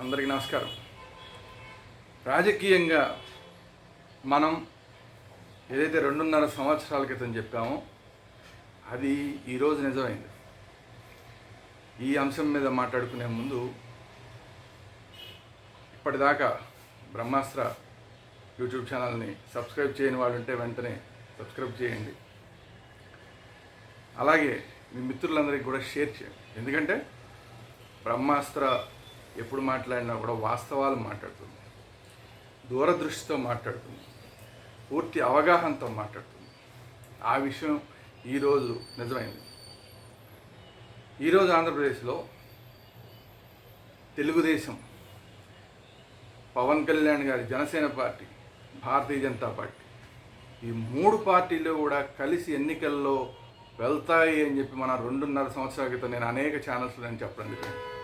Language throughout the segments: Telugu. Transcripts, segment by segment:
అందరికీ నమస్కారం. రాజకీయంగా మనం ఏదైతే రెండున్నర సంవత్సరాల క్రితం చెప్పామో అది ఈరోజు నిజమైంది. ఈ అంశం మీద మాట్లాడుకునే ముందు ఇప్పటిదాకా బ్రహ్మాస్త్ర యూట్యూబ్ ఛానల్ని సబ్స్క్రైబ్ చేయని వాళ్ళు ఉంటే వెంటనే సబ్స్క్రైబ్ చేయండి. అలాగే మీ మిత్రులందరికీ కూడా షేర్ చేయండి. ఎందుకంటే బ్రహ్మాస్త్ర ఎప్పుడు మాట్లాడినా కూడా వాస్తవాలు మాట్లాడుతుంది. దూరదృష్టితో మాట్లాడుతుంది. పూర్తి అవగాహనతో మాట్లాడుతుంది. ఆ విషయం ఈరోజు నిజమైంది. ఈరోజు ఆంధ్రప్రదేశ్లో తెలుగుదేశం పవన్ కళ్యాణ్ గారి జనసేన పార్టీ భారతీయ జనతా పార్టీ ఈ మూడు పార్టీలు కూడా కలిసి ఎన్నికల్లో వెళ్తాయి అని చెప్పి మన రెండున్నర సంవత్సరాల క్రితం నేను అనేక ఛానల్స్లో నేను చెప్పడం జరిగింది.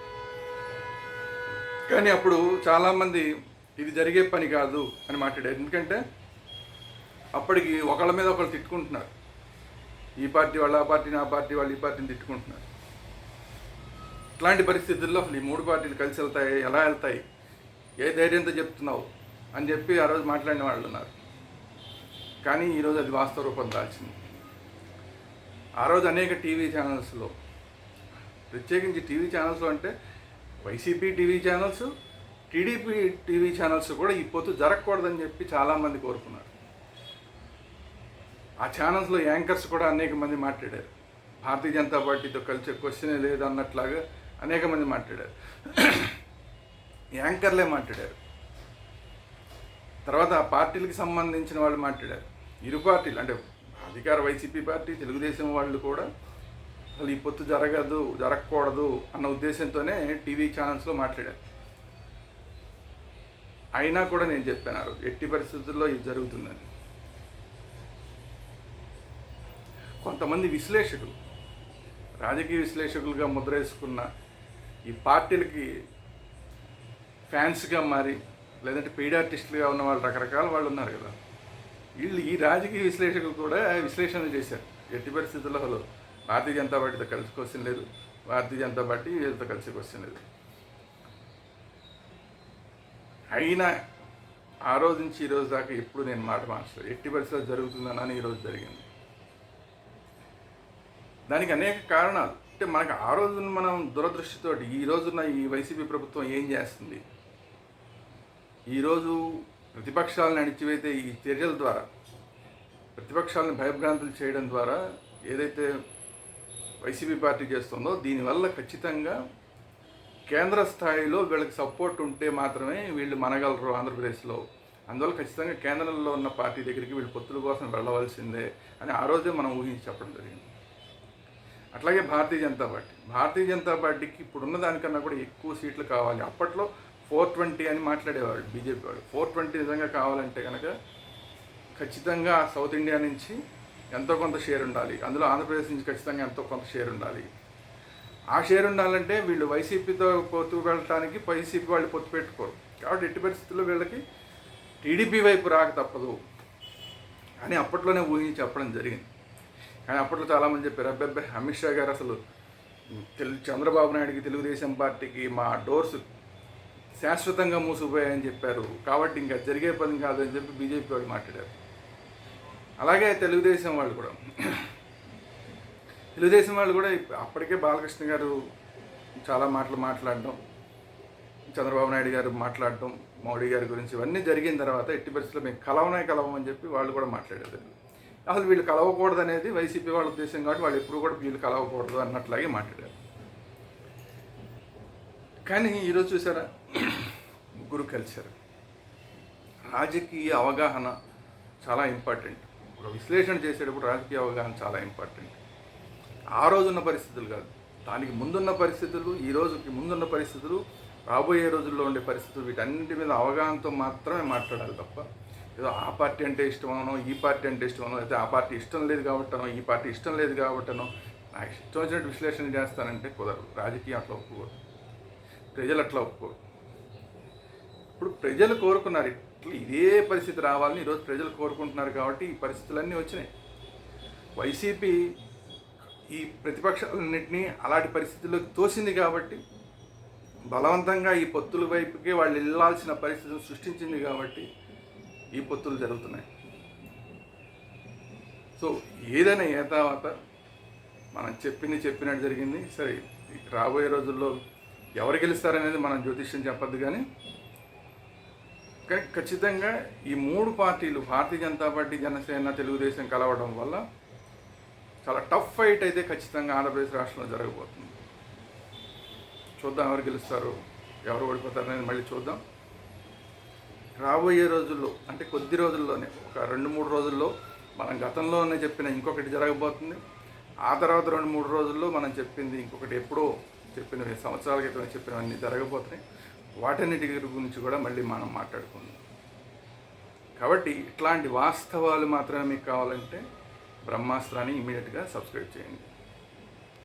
కానీ అప్పుడు చాలామంది ఇది జరిగే పని కాదు అని మాట్లాడారు. ఎందుకంటే అప్పటికి ఒకళ్ళ మీద ఒకళ్ళు తిట్టుకుంటున్నారు. ఈ పార్టీ వాళ్ళు ఆ పార్టీని ఆ పార్టీ వాళ్ళు ఈ పార్టీని తిట్టుకుంటున్నారు. ఇట్లాంటి పరిస్థితుల్లో అసలు ఈ మూడు పార్టీలు కలిసి వెళ్తాయి ఎలా వెళ్తాయి ఏ ధైర్యంతో చెప్తున్నావు అని చెప్పి ఆ రోజు మాట్లాడిన వాళ్ళు ఉన్నారు. కానీ ఈరోజు అది వాస్తవ రూపం దాల్చింది. ఆ రోజు అనేక టీవీ ఛానల్స్లో ప్రత్యేకించి టీవీ ఛానల్స్లో అంటే YCP TV channels TDP TV channels కూడా ఈ పొత్తు జరగకూడదని చెప్పి చాలామంది కోరుకున్నారు. ఆ ఛానల్స్లో యాంకర్స్ కూడా అనేక మంది మాట్లాడారు. భారతీయ జనతా పార్టీతో కలిసే క్వశ్చనే లేదు అన్నట్లాగా అనేక మంది మాట్లాడారు. యాంకర్లే మాట్లాడారు. తర్వాత ఆ పార్టీలకు సంబంధించిన వాళ్ళు మాట్లాడారు. ఇరు పార్టీలు అంటే అధికార వైసీపీ పార్టీ తెలుగుదేశం వాళ్ళు కూడా అసలు ఈ పొత్తు జరగదు జరగకూడదు అన్న ఉద్దేశంతోనే టీవీ ఛానల్స్లో మాట్లాడారు. అయినా కూడా నేను చెప్పాను ఎట్టి పరిస్థితుల్లో ఇది జరుగుతుందని. కొంతమంది విశ్లేషకులు రాజకీయ విశ్లేషకులుగా ముద్రేసుకున్న ఈ పార్టీలకి ఫ్యాన్స్గా మారి లేదంటే పెయిడ్ ఆర్టిస్టులుగా ఉన్న వాళ్ళు రకరకాల వాళ్ళు ఉన్నారు కదా. వీళ్ళు ఈ రాజకీయ విశ్లేషకులు కూడా విశ్లేషణ చేశారు. ఎట్టి పరిస్థితుల్లో హలో భారతీయ జనతా పార్టీతో కలిసి క్వశ్చన్ లేదు. భారతీయ జనతా పార్టీ వీళ్ళతో కలిసి క్వశ్చన్ లేదు. అయినా ఆ రోజు నుంచి ఈరోజు దాకా ఎప్పుడు నేను మాట మార్చలేదు. ఎట్టి పరిస్థితుల్లో జరుగుతుందని ఈరోజు జరిగింది. దానికి అనేక కారణాలు. అంటే మనకు ఆ రోజున మనం దురదృష్టితోటి ఈ రోజున ఈ వైసీపీ ప్రభుత్వం ఏం చేస్తుంది? ఈరోజు ప్రతిపక్షాలను అణిచివేతే ఈ చర్యల ద్వారా ప్రతిపక్షాలను భయభ్రాంతులు చేయడం ద్వారా ఏదైతే వైసీపీ పార్టీ చేస్తుందో దీనివల్ల ఖచ్చితంగా కేంద్ర స్థాయిలో వీళ్ళకి సపోర్ట్ ఉంటే మాత్రమే వీళ్ళు మనగలరు ఆంధ్రప్రదేశ్లో. అందువల్ల ఖచ్చితంగా కేంద్రంలో ఉన్న పార్టీ దగ్గరికి వీళ్ళు పొత్తుల కోసం వెళ్ళవలసిందే అని ఆ రోజే మనం ఊహించి చెప్పడం జరిగింది. అట్లాగే భారతీయ జనతా పార్టీ. భారతీయ జనతా పార్టీకి ఇప్పుడున్న దానికన్నా కూడా ఎక్కువ సీట్లు కావాలి. అప్పట్లో ఫోర్ ట్వంటీ అని మాట్లాడేవాడు బీజేపీ వాడు ఫోర్ ట్వంటీ నిజంగా కావాలంటే కనుక ఖచ్చితంగా సౌత్ ఇండియా నుంచి ఎంతో కొంత షేర్ ఉండాలి. అందులో ఆంధ్రప్రదేశ్ నుంచి ఖచ్చితంగా ఎంతో కొంత షేర్ ఉండాలి. ఆ షేర్ ఉండాలంటే వీళ్ళు వైసీపీతో పొత్తు వెళ్ళటానికి వైసీపీ వాళ్ళు పొత్తు పెట్టుకోరు. కాబట్టి ఎట్టి పరిస్థితుల్లో వీళ్ళకి టీడీపీ వైపు రాక తప్పదు. అని అప్పట్లోనే ఊహించి చెప్పడం జరిగింది. కానీ అప్పట్లో చాలామంది చెప్పారు అబ్బాయి అమిత్ షా గారు అసలు తెలు చంద్రబాబు నాయుడికి తెలుగుదేశం పార్టీకి మా డోర్స్ శాశ్వతంగా మూసిపోయాయని చెప్పారు. కాబట్టి ఇంకా జరిగే పని కాదని చెప్పి బీజేపీ వాళ్ళు మాట్లాడారు. అలాగే తెలుగుదేశం వాళ్ళు కూడా. తెలుగుదేశం వాళ్ళు కూడా అప్పటికే బాలకృష్ణ గారు చాలా మాటలు మాట్లాడడం చంద్రబాబు నాయుడు గారు మాట్లాడడం మోడీ గారి గురించి ఇవన్నీ జరిగిన తర్వాత ఎట్టి పరిస్థితుల్లో మేము కలవనే కలవం అని చెప్పి వాళ్ళు కూడా మాట్లాడారు. అసలు వీళ్ళు కలవకూడదు అనేది వైసీపీ వాళ్ళ ఉద్దేశం కాబట్టి వాళ్ళు ఎప్పుడు కూడా వీళ్ళు కలవకూడదు అన్నట్లాగే మాట్లాడారు. కానీ ఈరోజు చూసారా? ముగ్గురు కలిశారు. రాజకీయ అవగాహన చాలా ఇంపార్టెంట్. ఒక విశ్లేషణ చేసేటప్పుడు రాజకీయ అవగాహన చాలా ఇంపార్టెంట్. ఆ రోజున్న పరిస్థితులు కాదు. దానికి ముందున్న పరిస్థితులు ఈ రోజుకి ముందున్న పరిస్థితులు రాబోయే రోజుల్లో ఉండే పరిస్థితులు వీటన్నిటి మీద అవగాహనతో మాత్రమే మాట్లాడాలి తప్ప ఏదో ఆ పార్టీ అంటే ఇష్టమనో ఈ పార్టీ అంటే ఇష్టమనో అయితే ఆ పార్టీ ఇష్టం లేదు కాబట్టనో ఈ పార్టీ ఇష్టం లేదు కాబట్టనో నాకు ఇష్టం వచ్చినట్టు విశ్లేషణ చేస్తానంటే కుదరదు. రాజకీయం అట్లా ఒప్పుకోరు ప్రజలు అట్లా ఒప్పుకోరు ఇప్పుడు ప్రజలు కోరుకున్నారు ఇట్లా ఇదే పరిస్థితి రావాలని ఈరోజు ప్రజలు కోరుకుంటున్నారు కాబట్టి ఈ పరిస్థితులన్నీ వచ్చినాయి. వైసీపీ ఈ ప్రతిపక్షాలన్నింటినీ అలాంటి పరిస్థితుల్లోకి తోసింది కాబట్టి బలవంతంగా ఈ పొత్తుల వైపుకి వాళ్ళు వెళ్ళాల్సిన పరిస్థితిని సృష్టించింది కాబట్టి ఈ పొత్తులు జరుగుతున్నాయి. సో ఏదైనా ఏ తర్వాత మనం చెప్పింది చెప్పినట్టు జరిగింది. సరే రాబోయే రోజుల్లో ఎవరు గెలుస్తారనేది మనం జ్యోతిష్యం చెప్పద్దు కానీ కానీ ఖచ్చితంగా ఈ మూడు పార్టీలు భారతీయ జనతా పార్టీ జనసేన తెలుగుదేశం కలవడం వల్ల చాలా టఫ్ ఫైట్ అయితే ఖచ్చితంగా ఆంధ్రప్రదేశ్ రాష్ట్రంలో జరగబోతుంది. చూద్దాం ఎవరు గెలుస్తారు ఎవరు ఓడిపోతారు అనేది మళ్ళీ చూద్దాం. రాబోయే రోజుల్లో అంటే కొద్ది రోజుల్లోనే ఒక రెండు మూడు రోజుల్లో మనం గతంలోనే చెప్పిన ఇంకొకటి జరగబోతుంది. ఆ తర్వాత రెండు మూడు రోజుల్లో మనం చెప్పింది ఇంకొకటి ఎప్పుడో చెప్పినవి సంవత్సరాల క్రితం చెప్పినవన్నీ జరగబోతున్నాయి. వాటన్నిటి గురించి కూడా మళ్ళీ మనం మాట్లాడుకుందాం. కాబట్టి ఇట్లాంటి వాస్తవాలు మాత్రమే మీకు కావాలంటే బ్రహ్మాస్త్రాన్ని ఇమీడియట్గా సబ్స్క్రైబ్ చేయండి.